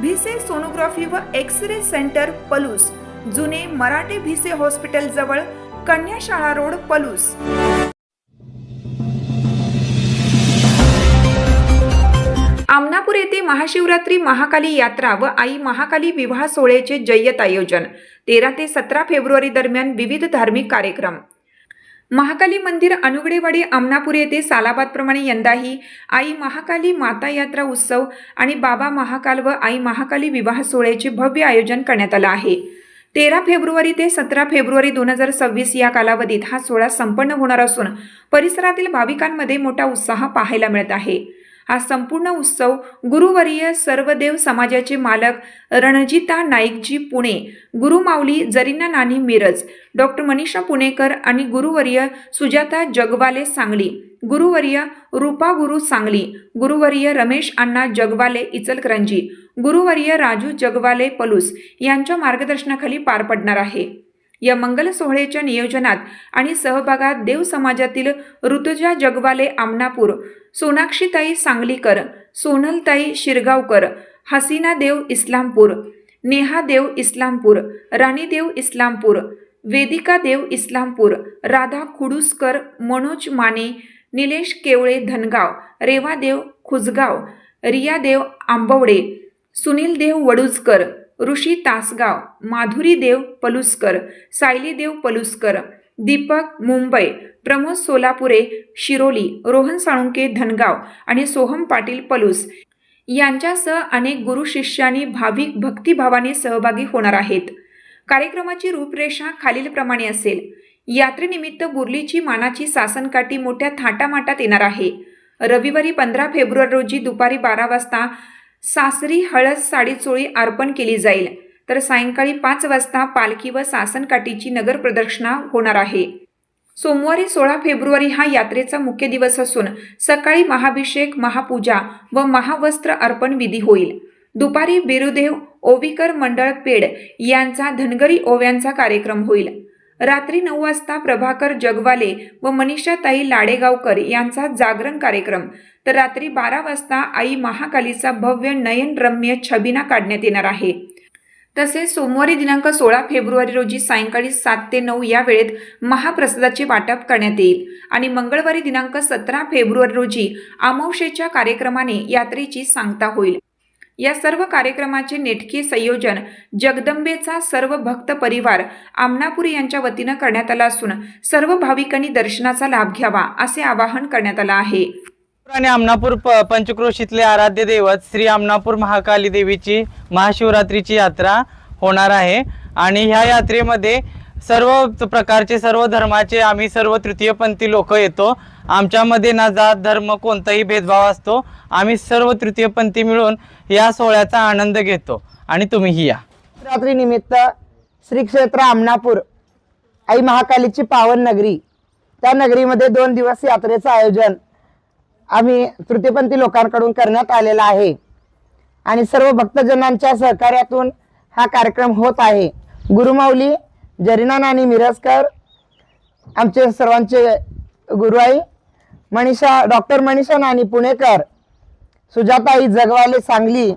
Bhise sonography व X ray centre Palus. जुने Marathe Bhise hospital जवळ कन्याशाळा रोड पलूस. आमनापूर येथे महाशिवरात्री महाकाली यात्रा व आई महाकाली विवाह सोहळ्याचे जय्यत आयोजन. तेरा ते सतरा फेब्रुवारी दरम्यान विविध धार्मिक कार्यक्रम. महाकाली मंदिर अनुगडेवाडी आमनापूर येथे सालाबादप्रमाणे यंदाही आई महाकाली माता यात्रा उत्सव आणि बाबा महाकाल व आई महाकाली विवाह सोहळ्याचे भव्य आयोजन करण्यात आलं आहे. तेरा फेब्रुवारी ते सतरा फेब्रुवारी दोन हजार सव्वीस या कालावधीत हा सोहळा संपन्न होणार असून परिसरातील भाविकांमध्ये मोठा उत्साह पाहायला मिळत आहे. हा संपूर्ण उत्सव गुरुवर्य सर्वदेव समाजाचे मालक रणजिता नाईकजी पुणे गुरुमाऊली जरीना नानी मिरज डॉक्टर मनीषा पुणेकर आणि गुरुवर्य सुजाता जगवाले सांगली गुरुवर्य रूपा गुरु सांगली गुरुवर्य रमेश अण्णा जगवाले इचलकरंजी गुरुवर्य राजू जगवाले पलूस यांच्या मार्गदर्शनाखाली पार पडणार आहे. या मंगल सोहळ्याच्या नियोजनात आणि सहभागात देव समाजातील ऋतुजा जगवाले आमनापूर सोनाक्षीताई सांगलीकर सोनलताई शिरगावकर हसीना देव इस्लामपूर नेहा देव इस्लामपूर राणीदेव इस्लामपूर वेदिका देव इस्लामपूर राधा खुडुसकर मनोज माने निलेश केवळे धनगाव रेवादेव खुजगाव रियादेव आंबवडे सुनील देव वडुजकर ऋषी तासगाव माधुरी देव पलुसकर सायली देव पलुसकर दीपक मुंबई प्रमोद सोलापुरे शिरोली रोहन साळुंके धनगाव आणि सोहम पाटील पलूस यांच्यासह अनेक गुरु शिष्यांनी भाविक भक्तिभावाने सहभागी होणार आहेत. कार्यक्रमाची रूपरेषा खालीलप्रमाणे असेल. यात्रेनिमित्त बुरलीची मानाची सासनकाठी मोठ्या थाटामाटात येणार आहे. रविवारी पंधरा फेब्रुवारी रोजी दुपारी बारा वाजता सासरी हळद साडीचोळी अर्पण केली जाईल. तर सायंकाळी पाच वाजता पालखी व सासनकाठीची नगर प्रदक्षिणा होणार आहे. सोमवारी सोळा फेब्रुवारी हा यात्रेचा मुख्य दिवस असून सकाळी महाभिषेक महापूजा व महावस्त्र अर्पण विधी होईल. दुपारी बिरुदेव ओविकर मंडळ पेड यांचा धनगरी ओव्यांचा कार्यक्रम होईल. रात्री नऊ वाजता प्रभाकर जगवाले व मनीषाताई लाडेगावकर यांचा जागरण कार्यक्रम. तर रात्री बारा वाजता आई महाकालीचा भव्य नयनरम्य छबिना काढण्यात येणार आहे. तसेच सोमवारी दिनांक सोळा फेब्रुवारी रोजी सायंकाळी सात ते नऊ या वेळेत महाप्रसादाचे वाटप करण्यात येईल. आणि मंगळवारी दिनांक सतरा फेब्रुवारी रोजी अमावशेच्या कार्यक्रमाने यात्रेची सांगता होईल. या सर्व कार्यक्रमाचे नेटके संयोजन जगदंबेचा सर्व भक्त परिवार आमनापूर यांच्या वतीनं करण्यात आला असून सर्व भाविकांनी दर्शनाचा लाभ घ्यावा असे आवाहन करण्यात आलं आहे. आणि आमनापूर प पंचक्रोशीतले आराध्य दैवत श्री आमनापूर महाकाली देवीची महाशिवरात्रीची यात्रा होणार आहे. आणि ह्या यात्रेमध्ये सर्व प्रकारचे सर्व धर्माचे आम्ही सर्व तृतीयपंथी लोक येतो. आमच्यामध्ये ना जात धर्म कोणताही भेदभाव असतो आम्ही सर्व तृतीयपंथी मिळून या सोहळ्याचा आनंद घेतो. आणि तुम्हीही या. रात्री निमित्त श्री क्षेत्र आमनापूर आई महाकालीची पावन नगरी त्या नगरीमध्ये दोन दिवस यात्रेचं आयोजन आम्ही तृतीयपंथी लोकांकडून करण्यात आलेला आहे. आणि सर्व भक्तजनांच्या सहकार्यातून हा कार्यक्रम होत आहे. गुरुमाऊली जरीना नानी मिरजकर आमचे सर्वांचे गुरुआई मनीषा डॉक्टर मनीषा नानी पुणेकर सुजाताई जगवाले सांगली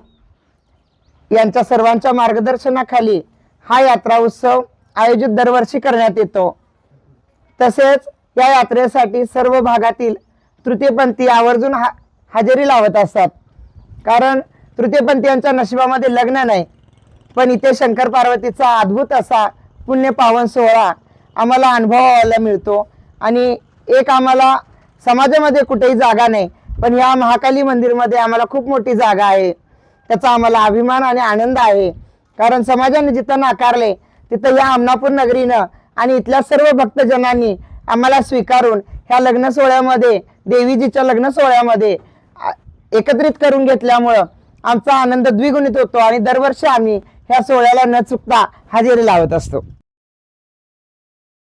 यांच्या सर्वांच्या मार्गदर्शनाखाली हा यात्रा उत्सव आयोजित दरवर्षी करण्यात येतो. तसेच या यात्रेसाठी सर्व भागातील तृतीयपंथी आवर्जून हा हजेरी लावत असतात. कारण तृतीयपंथीयांच्या नशिबामध्ये लग्न नाही पण इथे शंकर पार्वतीचा अद्भुत असा पुण्य पावन सोहळा आम्हाला अनुभवायला मिळतो आणि एक आम्हाला समाजामध्ये कुठेही जागा नाही. पण या महाकाली मंदिरमध्ये आम्हाला खूप मोठी जागा आहे. त्याचा आम्हाला अभिमान आणि आनंद आहे. कारण समाजाने जिथं नाकारले तिथं या आमनापूर नगरीनं आणि इथल्या सर्व भक्तजनांनी आम्हाला स्वीकारून ह्या लग्न सोहळ्यामध्ये देवीजीच्या लग्न सोहळ्यामध्ये एकत्रित करून घेतल्यामुळं आमचा आनंद द्विगुणित होतो आणि दरवर्षी आम्ही ह्या सोहळ्याला न चुकता हजेरी लावत असतो.